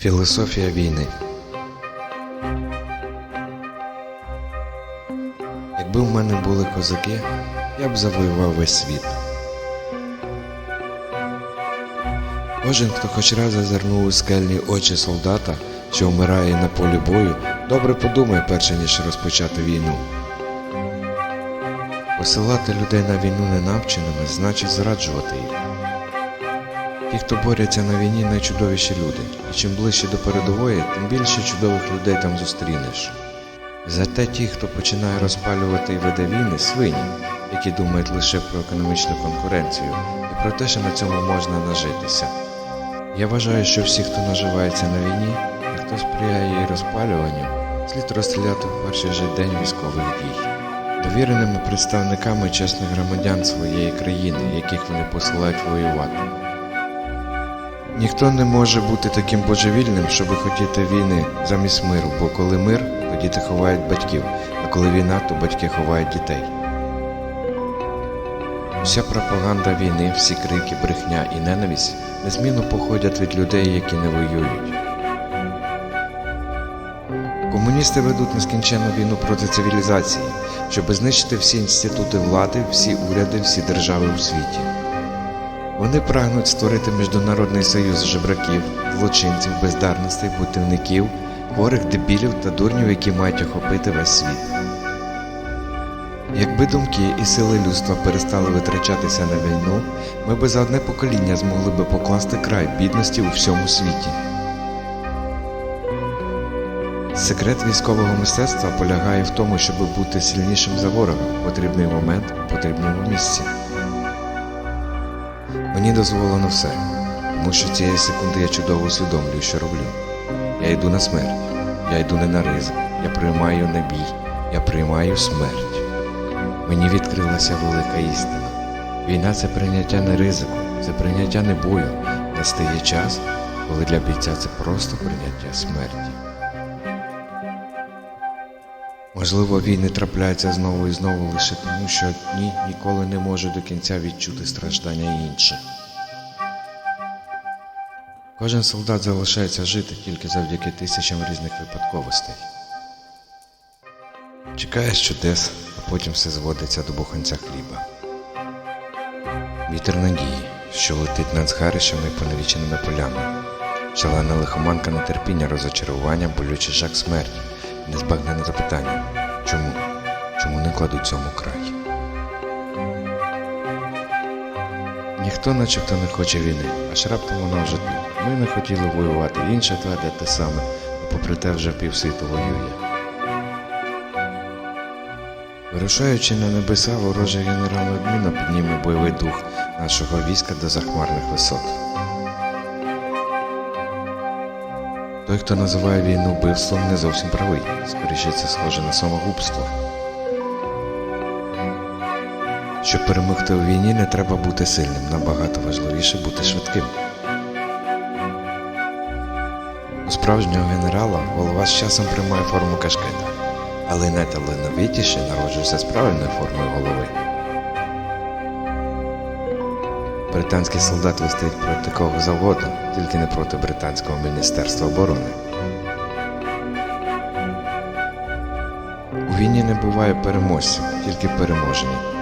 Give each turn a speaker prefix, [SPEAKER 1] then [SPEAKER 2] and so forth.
[SPEAKER 1] Філософія війни. Якби в мене були козаки, я б завоював весь світ. Кожен, хто хоч раз зазирнув у скельні очі солдата, що вмирає на полі бою, добре подумає перше, ніж розпочати війну. Посилати людей на війну ненавченими значить зраджувати їх. Ті, хто борються на війні, найчудовіші люди, і чим ближче до передової, тим більше чудових людей там зустрінеш. Зате ті, хто починає розпалювати і веде війни, свині, які думають лише про економічну конкуренцію і про те, що на цьому можна нажитися. Я вважаю, що всі, хто наживається на війні, і хто сприяє її розпалюванню, слід розстріляти в перший же день військових дій. Довіреними представниками чесних громадян своєї країни, яких вони посилають воювати. Ніхто не може бути таким божевільним, щоби хотіти війни замість миру, бо коли мир, то діти ховають батьків, а коли війна, то батьки ховають дітей. Вся пропаганда війни, всі крики, брехня і ненависть незмінно походять від людей, які не воюють. Комуністи ведуть нескінченну війну проти цивілізації, щоб знищити всі інститути влади, всі уряди, всі держави у світі. Вони прагнуть створити міжнародний союз жебраків, злочинців, бездарностей, бутівників, хворих дебілів та дурнів, які мають охопити весь світ. Якби думки і сили людства перестали витрачатися на війну, ми би за одне покоління змогли би покласти край бідності у всьому світі. Секрет військового мистецтва полягає в тому, щоб бути сильнішим за ворога в потрібний момент у потрібному місці. Мені дозволено все, тому що цієї секунди я чудово усвідомлюю, що роблю. Я йду на смерть, я йду не на ризик, я приймаю не бій, я приймаю смерть. Мені відкрилася велика істина. Війна це прийняття не ризику, це прийняття не бою. Настає час, коли для бійця це просто прийняття смерті. Можливо, війни трапляються знову і знову лише тому, що одні ніколи не можуть до кінця відчути страждання інших. Кожен солдат залишається жити тільки завдяки тисячам різних випадковостей. Чекаєш чудес, а потім все зводиться до буханця хліба. Вітер надії, що летить над згарищами і поневіченими полями. Шалена лихоманка нетерпіння, розочарування, болючий жах смерті, незбагнене запитання. Чому? Чому не кладуть цьому край? Ніхто начебто не хоче війни, аж раптом вона вже тут. Ми не хотіли воювати, інше твердять те саме, а попри те вже півсвіту воює. Вирушаючи на небеса, ворожий генерал неодмінно підніме бойовий дух нашого війська до захмарних висот. Той, хто називає війну вбивством, не зовсім правий. Скоріше це схоже на самогубство. Щоб перемогти у війні, не треба бути сильним, набагато важливіше бути швидким. У справжнього генерала голова з часом приймає форму кашкета, але найталановитіший народжується з правильною формою голови. Британський солдат вистоїть проти кого завгодно, тільки не проти британського міністерства оборони. У війні не буває переможців, тільки переможені.